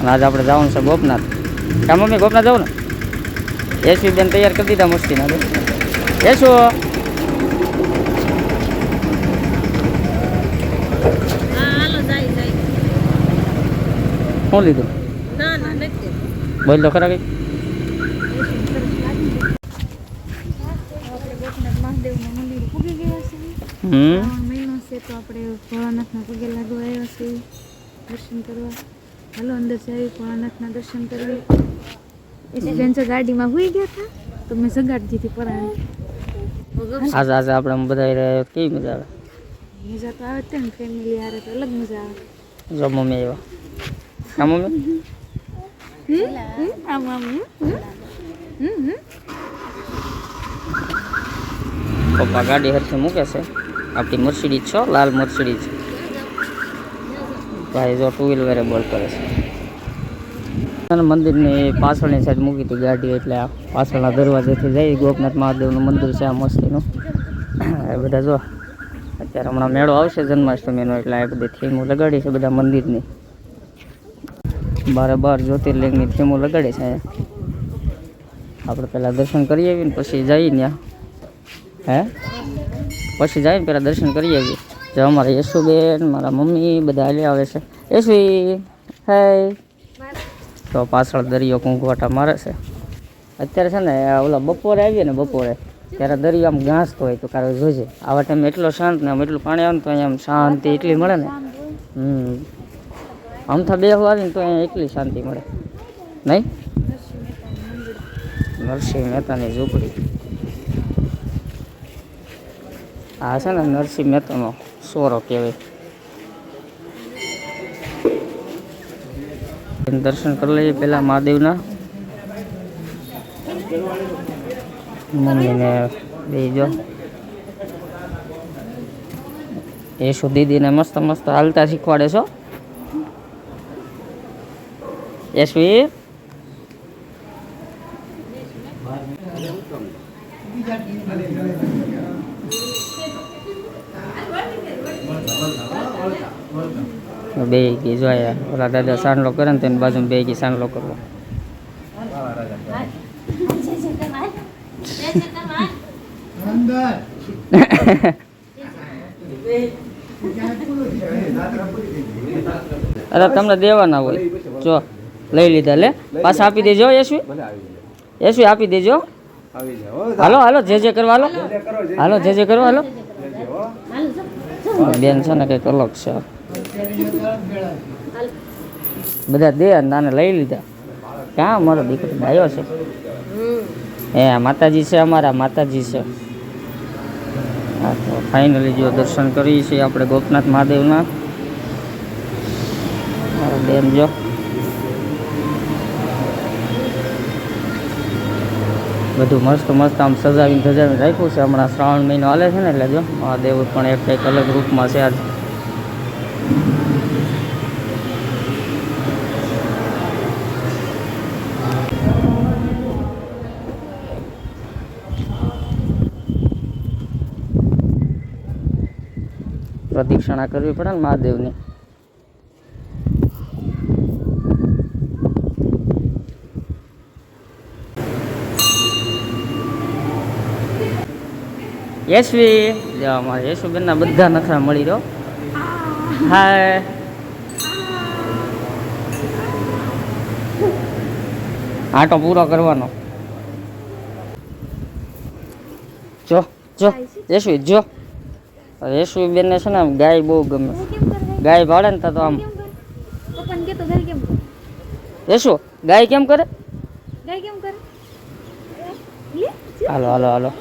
અને આજે આપણે જવાનું છે ગોપનાથ. કા મમ્મી ગોપનાથ જવું ને? એસવી બેન તૈયાર કરી દીધા મસ્તી ના એસુ શું લીધું? ના ના નથી. બોલ તો ખરા કઈ. આપણે ગોપનાથ મહાદેવના મંદિર પૂગી ગયા છે હમ. મહિનો છે તો આપણે ભોળાનાથના પગે લાગવા આવ્યા છીએ. દર્શન કરવા. હાલો અંદર જઈ ભોળાનાથના દર્શન એટલે બેન તો ગાડીમાં હુઈ ગયા હતા તો મેં સગાડી દીધી પરાણે. આજે આજે આપણે બધા રહ્યા કેવી મજા આવે? મજા તો આવે છે ને ફેમિલી હારે તો અલગ મજા આવે. જો મમ્મી આવ્યા. હા મમ્મી? હા હમ? પપ્પા ગાડી હરખી મૂકે છે. આપણી મર્સિડીઝ છો લાલ મર્સિડીઝ? ભાઈ જો ટુ વ્હીલરે બોલ કરે છે. મંદિરની પાછળની સાઈડ મૂકી હતી ગાડી, એટલે આ પાછળના દરવાજેથી જઈ ગોપનાથ મહાદેવનું મંદિર છે આ મસ્તીનું. બધા જો, અત્યારે હમણાં મેળો આવશે જન્માષ્ટમીનો, એટલે આ બધી થીમો લગાડી છે બધા મંદિરની. બારે બાર જ્યોતિર્લિંગની થીમો લગાડી છે. આપણે પહેલાં દર્શન કરી આવીએ ને પછી જઈએ ત્યાં. હે? પછી જાય ને પેલા દર્શન કરી આવીએ. જો અમારા યશુબેન, મારા મમ્મી બધા હાલી આવે છે. યશવી હે તો પાછળ દરિયો કૂંઘવાટા મારે છે. અત્યારે છે ને ઓલા બપોરે આવીએ ને બપોરે, ત્યારે દરિયો આમ ઘાસતો હોય તો કારો જોજે. આવા ટાઈમે એટલો શાંત ને આમ એટલું પાણી આવે ને તો અહીંયા આમ શાંતિ એટલી મળે ને. હમ. અમથા બે આવીને તો અહીંયા એટલી શાંતિ મળે. નહીં? નરસિંહ મહેતાની ઝૂંપડી. આ છે ને નરસિંહ મહેતાનો સોરો કહેવાય. દર્શન કરી લઈએ પહેલાં મહાદેવના. મમ્મીને બે જો. યશુ દીદીને મસ્ત મસ્ત હાલતા શીખવાડે છો? યશવી બે કી જોયા ઓલા દાદા સાંડલો કરે ને તેની બાજુ બે કી સાંડલો કરવો. અરે તમને દેવાના હોય. જો લઈ લીધા લે. પાછા આપી દેજો યશવી. યશવી આપી દેજો. હાલો હાલો જે જે કરવા હાલો. હાલો જે જે કરવા હાલો. બેન છે ને કંઈક અલગ છે. બધા દે અને લઈ લીધા. ક્યાં અમારો દીકરો? આવ્યો છે. એ માતાજી છે, અમારા માતાજી છે. ફાઇનલી જો દર્શન કરીએ છીએ આપણે ગોપનાથ મહાદેવના. બેન જો. બધું મસ્ત મસ્ત આમ સજાવીને સજાવીને રાખ્યું છે. હમણાં શ્રાવણ મહિનો હાલે છે ને એટલે જો મહાદેવ પણ એક કંઈક અલગ રૂપમાં છે આજ. પ્રદક્ષિણા કરવી પડે ને મહાદેવની. યશવી જો અમારા યશુબેનના બધા નખરા મળી રહ્યો. હાય. આટો પૂરો કરવાનો. જો જો યશવી જો. યશવી બેનને છે ને આમ ગાય બહુ ગમે. ગાય ભાડે ને તો આમ. રેશુ ગાય કેમ કરે? યશુ ગાય કેમ કરે? ગાય કેમ કરે? હાલો હાલો હાલો.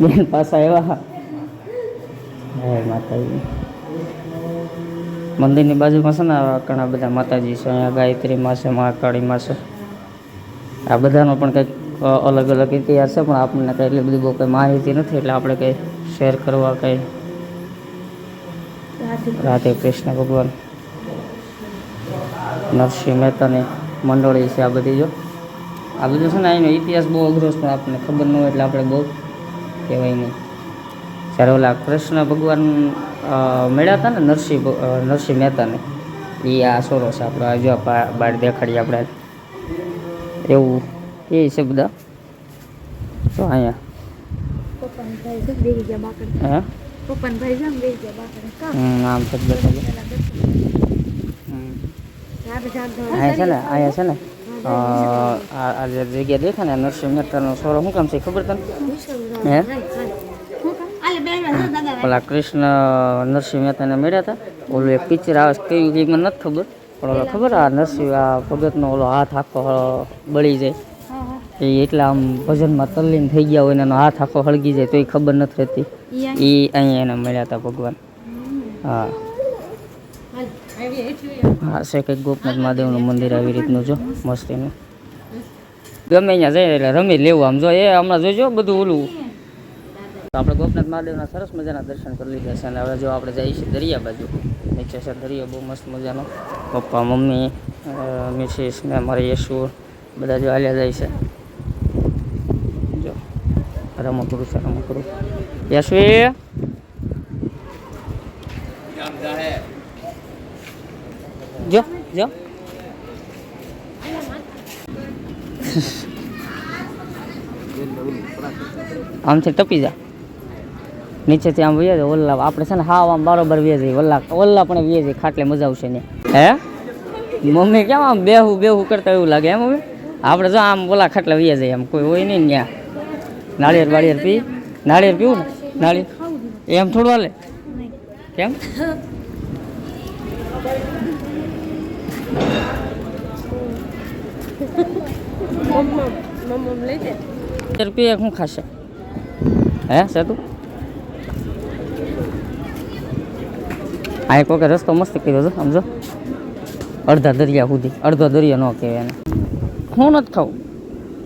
બેન પાછા. આવ્યા હે માતાજી. મંદિરની બાજુમાં છે ને ઘણા બધા માતાજી છે અહીંયા ગાયત્રી માં છે મહાકાળી માં છે. આ બધાનો પણ કંઈક અલગ અલગ ઇતિહાસ છે પણ આપણને કંઈ એટલી બધી બહુ કંઈ માહિતી નથી એટલે આપણે કંઈ શેર કરવા કંઈ રાધે કૃષ્ણ. ભગવાન. નરસિંહ મહેતાની મંડળી છે આ બધી જો. આ બધું છે ને એનો ઇતિહાસ બહુ અઘરો છે પણ આપણને ખબર ન હોય એટલે આપણે બહુ કહેવાય નહીં. જ્યારે ઓલા કૃષ્ણ ભગવાન મળ્યા હતા ને નરસિંહ નરસિંહ મહેતાને? એ આ સોરો છે આપણો આ જો બહાર દેખાડીએ આપણે એવું, એ છે બધા? તો અહીંયા. હે? પપ્પાને ભાઈ છે ને બેહી ગયા બાકડે કા આમ છે બેઠા છે ને, અહીંયા છે ને? આ જગ્યા દેખાય ને નરસિંહ મહેતાનો સોરો, શું કામ છે ખબર તને? હે? ઓલા કૃષ્ણ નરસિંહ મહેતાને મળ્યા હતા. ઓલું એક પિક્ચર આવે કયું એ મને નથી ખબર. પણ ઓલો ખબર આ નરસિંહ, આ ભગતનો ઓલો હાથ આખો બળી જાય. એ એટલા આમ ભજનમાં તલ્લીન થઈ ગયા હોય એનો હાથ આખો હળગી જાય તો એ ખબર નથી રહેતી. એ અહીંયા એને મળ્યા હતા ભગવાન. હા. હા, છે કંઈક ગોપનાથ મહાદેવનું મંદિર આવી રીતનું, જો મસ્ત એનું ગમે અહીંયા જાય એટલે રમી લેવું. આમ જો, એ હમણાં જોઈજો બધું ઓલું તો આપણે ગોપનાથ મહાદેવના સરસ મજાના દર્શન કરી લીધા છે અને હવે જો આપણે જઈએ છીએ દરિયા બાજુ. નીચે છે દરિયો, બહુ મસ્ત મજાનો. પપ્પા, મમ્મી મિસિસ ને અમારા યશુ બધા જો હાલ્યા જાય છે. જો રમકડું છે રમકડું યશવી જો જો. આમથી ટપી જા. નીચેથી આમ વીએ જાય ઓલ્લા આપણે છે ને હાવ આમ બરોબર વીએ જઈએ ઓલ્લા ઓલ્લા પણ વીએ જાય ખાટલે મજા આવશે ને. હે? મમ્મી કેમ આમ બેહું બેહું કરતા એવું લાગે એમ મમ્મી? આપણે જો આમ ઓલા ખાટલે વીએ જઈએ આમ કોઈ હોય નહીં ત્યાં. નાળિયેર બાળિયેર પી નાળિયેર પીવું ને? નાળિયેર. એમ થોડું હાલે? કેમ? પીએ શું ખાશે? હે સેતું? આ એક વખત રસ્તો મસ્ત કર્યો છે સમજો? અડધા દરિયા સુધી અડધો દરિયા ન કહેવાય એને. હું નથી ખાવું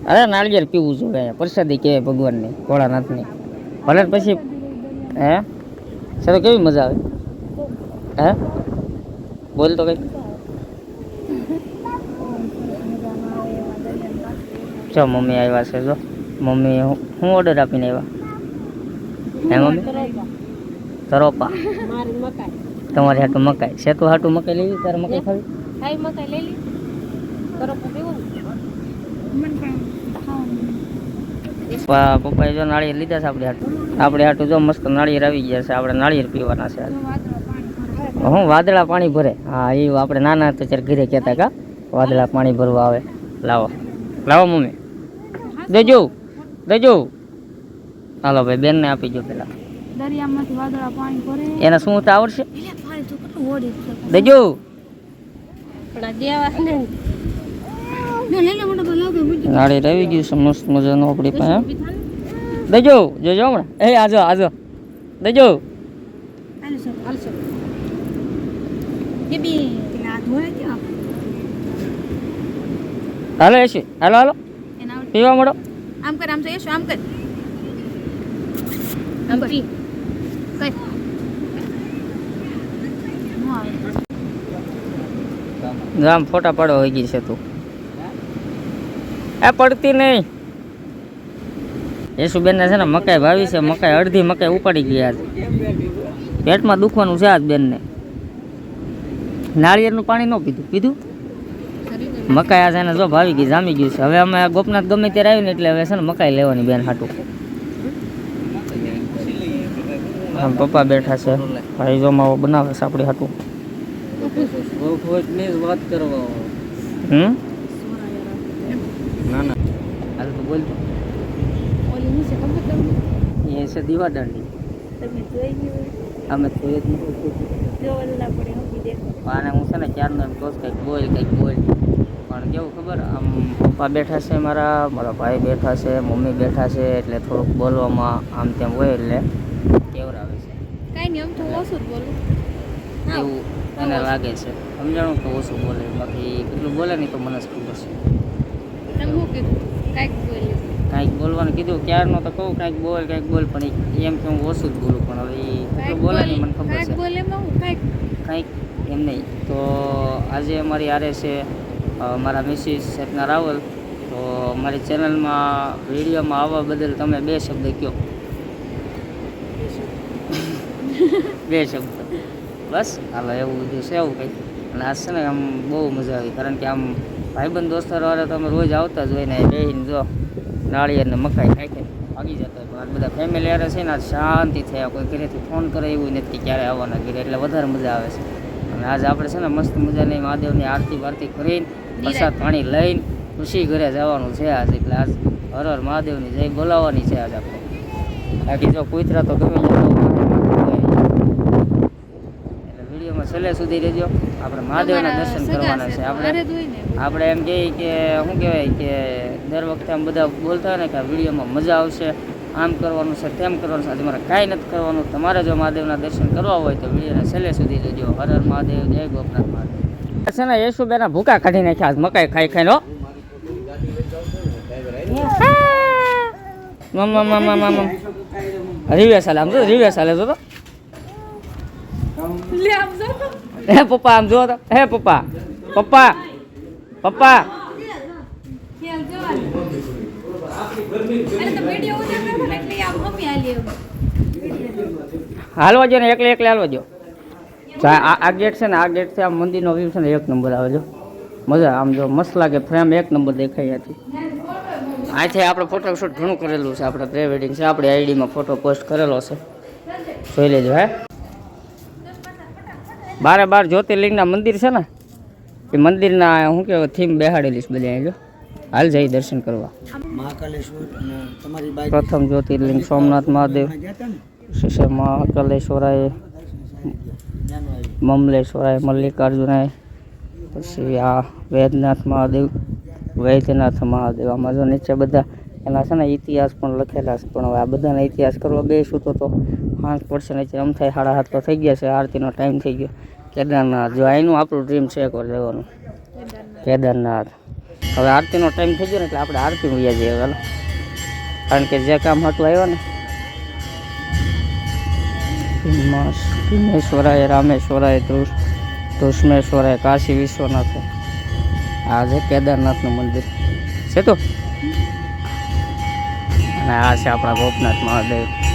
અરે નાળિયેર પીવું જોઈએ અહીંયા પ્રસાદી કહેવાય ભગવાનની ભોળાનાથની. ભલે પછી હે? સર કેવી મજા આવે? હે? બોલ તો કંઈક. જો મમ્મી આવ્યા છે જો. મમ્મી હું- ઓર્ડર આપીને આવ્યા? હે મમ્મી? તરોપા. તમારી હાટું મકાઈ. છે તો હાટું મકાઈ લેવી? તારે મકાઈ ખાવી? પપ્પા પપ્પાએ જો નાળિયેર લીધા છે આપણે હાટું. આપણે હાટું જો મસ્ત નાળિયેર આવી ગયા છે. આપણે નાળિયેર પીવાના છે આજે. હું વાદળા પાણી ભરે. હા એ આપણે નાના હતા ત્યારે ઘરે કહેતા કા વાદળા પાણી ભરવા આવે. લાવો. લાવો મમ્મી. દેજો. દેજો. હાલો ભાઈ બેનને આપી જો પેલા. દરિયામાંથી વાદળા પાણી ભરે. એને શું તો આવડશે? દેજો ને. લેલે મોટો ભાઈ લાગે બીજું નાળિયેર આવી ગયું છે મસ્ત મજાનું આપણી પાસે દેજો જોજો હમણાં. એ આજો આજો. દેજો. હાલો એસી હાલો હાલો પીવા મળો. આમ કર આમ તો યશુ આમ કર. આમ પી. નો આમ ફોટા પાડવા હોય ગઈ છે તું. એ પડતી નહીં. યશુબેનને છે ને મકાઈ ભાવી છે, મકાઈ અડધી મકાઈ ઉપાડી ગયા છે પેટમાં દુખવાનું છે આજ બેનને. નાળિયેરનું પાણી ન પીધું. પીધું? મકાઈ આ છે ને જો ભાવી ગઈ, જામી ગયું છે. હવે અમે ગોપનાથ ગમે ત્યારે આવીને એટલે હવે છે ને મકાઈ લેવાની બેન હાટું. પપ્પા બેઠા છે. ભાઈ જો બનાવે છે આપણી હાટું. વાત કરવા હમ? ના ના. હાલ તો બોલ ઓલી નીચે ખબર તમને? એ છે દીવાદાંડી. તમે જોઈ ગયું અમે તો જ નથી. જો ઓલા પડે હકી દેખો અને હું છે ને ચારનો એમ કહું કંઈક બોલ કંઈક બોલ. પણ કેવું ખબર આમ પપ્પા બેઠા છે મારા મારા ભાઈ બેઠા છે મમ્મી બેઠા છે એટલે થોડુંક બોલવામાં આમ તેમ હોય એટલે કેવરાવે છે. કાંઈ નહીં આમ તો ઓછું જ બોલું. એવું એને લાગે છે. સમજાણું તો ઓછું બોલે બાકી કેટલું બોલે નહીં તો મને જ ખબર છે. કાંઈક બોલવાનું કીધું ક્યારનો તો કહું કાંઈક બોલ કાંઈક બોલ પણ એમ કે હું ઓછું જ બોલું પણ હવે એ કેટલું બોલે નહીં મને ખબર છે. કાંઈક એમ નહીં. તો આજે અમારી આરે છે મારા મિસિસ સપના રાવલ. તો અમારી ચેનલમાં વિડીયોમાં આવવા બદલ તમે બે શબ્દ કહો. બે શબ્દ. બસ હાલો એવું બધું છે એવું કંઈક. અને આ છે ને આમ બહુ મજા આવી કારણ કે આમ ભાઈબંધ દોસ્તારો વાળા અમે રોજ આવતા જ હોય ને બેહીને જો નાળિયેર ને મકાઈ ખાઈ ભાગી જતા હોય. બધા ફેમિલી યારે છે ને આજ શાંતિ થયા કોઈ ઘરેથી ફોન કરે એવું નથી ક્યારે આવવાના ઘરે એટલે વધારે મજા આવે છે. અને આજ આપણે છે ને મસ્ત મજાની મહાદેવની આરતી વારતી કરીને પ્રસાદ પાણી લઈને ખુશી ઘરે જવાનું છે આજ એટલે આજ હર હર મહાદેવની જય બોલાવવાની છે આજ આપણે. બાકી જો કૂતરા તો ગમે ત્યાં બહુ માથે માથે હોય. એટલે વિડીયોમાં છેલ્લે સુધી રહેજો. આપણે મહાદેવના દર્શન કરવાના છે આપણે આપણે એમ કહીએ કે શું કહેવાય કે દર વખતે આમ બધા બોલતા હોય ને કે વિડીયોમાં મજા આવશે આમ કરવાનું છે તેમ કરવાનું છે. આજે મારે કાંઈ નથી કરવાનું. તમારે જો મહાદેવના દર્શન કરવા હોય તો વિડીયોને છેલ્લે સુધી રહેજો. હર હર મહાદેવ જય ગોપનાથ મહાદેવ. છે ને યેશુબેના ભૂકા કાઢી નાખ્યા આજ મકાઈ ખાઈ ખાઈ લો મમ મમ મમ મમ હાલે આમ તો રિવેશ હાલે તો. હે પપ્પા આમ જો હે પપ્પા પપ્પા પપ્પા હાલવા જો ને એકલે એકલે હાલવા જો આ ગેટ છે ને આ ગેટ છે આ મંદિરનો વ્યૂ છે ને એક નંબર આવે જો મજા આમ જો મસ્ત લાગે ફ્રેમ એક નંબર દેખાય ત્યાંથી આથી આપણે ફોટોશૂટ ઘણું કરેલું છે આપણે પ્રી વેડિંગ છે આપણી આઈડીમાં ફોટો પોસ્ટ કરેલો છે જોઈ લેજો હે બારે બાર જ્યોતિર્લિંગના મંદિર છે ને એ મંદિરના શું કહેવાય થીમ બેહાડેલી છે બધી જો. હાલ જઈ દર્શન કરવા. પ્રથમ જ્યોતિર્લિંગ સોમનાથ મહાદેવ શિષ્ય મહાકાલેશ્વરાય મમલેશ્વરાય મલ્લિકાર્જુનાય પછી આ વૈદ્યનાથ મહાદેવ વૈદ્યનાથ મહાદેવ આમાં જો નીચે બધા એના છે ને ઇતિહાસ પણ લખેલા છે પણ હવે આ બધાના ઇતિહાસ કરવા બેસું તો તો પાંચ પડશે નીચે આમ થાય સાડા હાથ તો થઈ ગયા છે, આરતીનો ટાઈમ થઈ ગયો. કેદારનાથ, જો અહીંનું આપણું ડ્રીમ છે એકવાર જવાનું. કેદારનાથ. હવે આરતીનો ટાઈમ થઈ ગયો ને એટલે આપણે આરતી ઉયા જઈએ હવે કારણ કે જે કામ હતું આવ્યો ને. ભીમેશ્વરાય રામેશ્વરાય ધૃષ્મેશ્વરાય કાશી વિશ્વનાથ. આ છે કેદારનાથનું મંદિર. છે તો? અને આ છે આપણા ગોપનાથ મહાદેવ.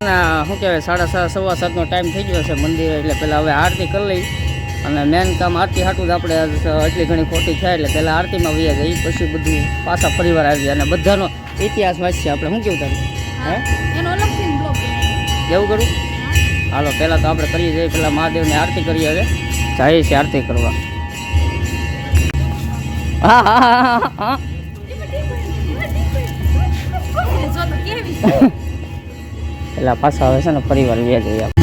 શું કહેવાય સાડા સાત સવા સાતનો ટાઈમ થઈ ગયો છે મંદિર એટલે પહેલાં હવે આરતી કરી લઈ. અને મેન કામ આરતી હાટું જ આપણે એટલી ઘણી ખોટી થાય એટલે પહેલાં આરતીમાં વૈયા જઈ પછી બધું પાછા ફરીવાર આવી અને બધાનો ઇતિહાસ વાંચીએ આપણે. શું કેવું તારું? હે એવું કરું? હાલો પહેલાં તો આપણે કરીએ જઈએ પહેલાં મહાદેવની આરતી કરીએ હવે. જઈએ છીએ આરતી કરવા. હા હા હા હા હા. જો તો કેવી પહેલાં પાછા આવે છે ને પરિવાર વ્યા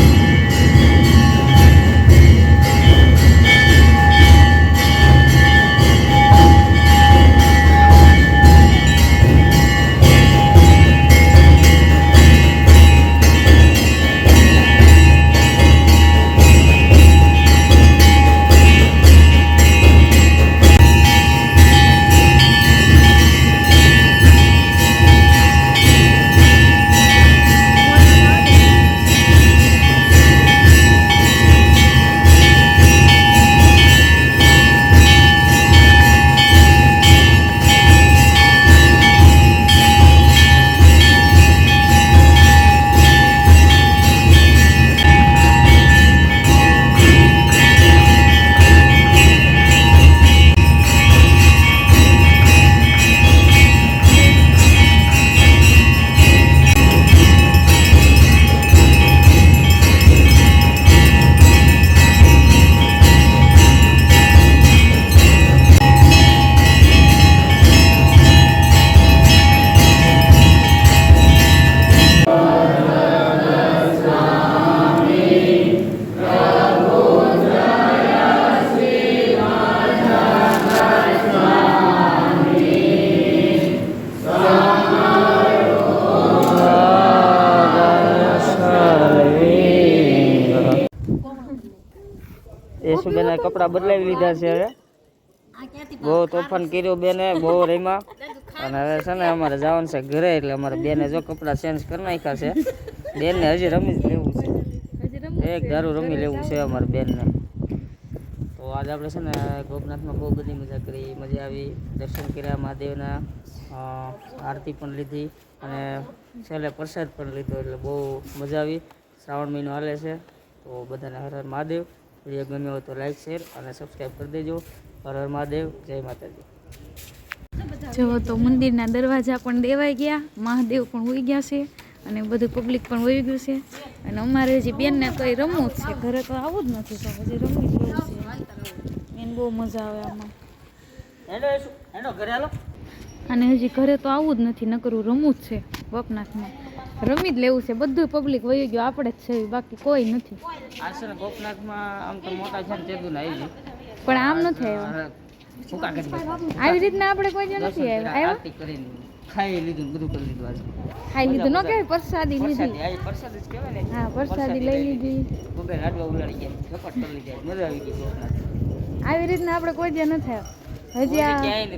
કપડાં બદલાવી લીધા છે હવે. બહુ તોફાન કર્યું બેને, બહુ રમ્યા. અને હવે છે ને અમારે જવાનું છે ઘરે, એટલે અમારે બેને જો કપડાં ચેન્જ કરી નાખ્યા છે. બેનને હજી રમી જ લેવું છે. એક દારૂ રમી લેવું છે અમારે બેનને. તો આજે આપણે છે ને ગોપનાથમાં બહુ બધી મજા કરી, મજા આવી. દર્શન કર્યા, મહાદેવના આરતી પણ લીધી અને છેલ્લે પ્રસાદ પણ લીધો, એટલે બહુ મજા આવી. શ્રાવણ મહિનો હાલે છે, તો બધાને હર હર મહાદેવ. વીડિયો ગમ્યો હોય તો લાઈક શેર અને સબસ્ક્રાઈબ કરી દેજો. હર હર મહાદેવ જય માતાજી. જો તો મંદિરના દરવાજા પણ દેવાઈ ગયા મહાદેવ પણ હોઈ ગયા છે અને બધું પબ્લિક પણ હોઈ ગયું છે. અને અમારે હજી બેનને એ રમવું જ છે ઘરે તો આવું જ નથી તો હજી રમવું જ છે. એને બહુ મજા આવે આમાં. અને હજી ઘરે તો આવું જ નથી નકરું રમવું જ છે બપનાથમાં. રમી જ લેવું છે. બધું પબ્લિક વહી ગયું. આપણે જ છે. બાકી કોઈ નથી. આ ગોપનાથમાં આમ તો મોટા છે ને તેદું ને આવી પણ આમ નથી આવ્યો. આવી રીતના આપણે કોઈ જ નથી આવ્યા. આવ્યા કરીને ખાઈ લીધું બધું કરી લીધું ખાઈ લીધું. ન કહેવાય પ્રસાદી લીધી. પ્રસાદી પ્રસાદ જ કહેવાય ને. હા પ્રસાદી લઈ લીધી. ગોગા લાડવા ઉલાડી ગયા ઝપટ કરી લીધા. મજા આવી ગઈ ગોપનાથ આવી રીતના આપણે કોઈ જ નથી આવ્યા. હજી આપણે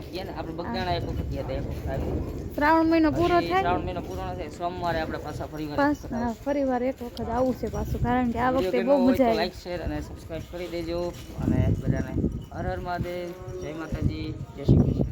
બગદાણા એક વખત ગયા હતા એક વખત આવ્યું. શ્રાવણ મહિનો પૂરો થાય શ્રાવણ મહિનો પૂરો થાય સોમવારે આપણે પાછા ફરી વાર પાસ હા ફરી વાર એક વખત આવું છે પાછું કારણ કે આ વખતે બહુ મજા આવી લાઈક શેર અને સબસ્ક્રાઇબ કરી દેજો. અને બધાને હર હર મહાદેવ. જય માતાજી જય શ્રી કૃષ્ણ.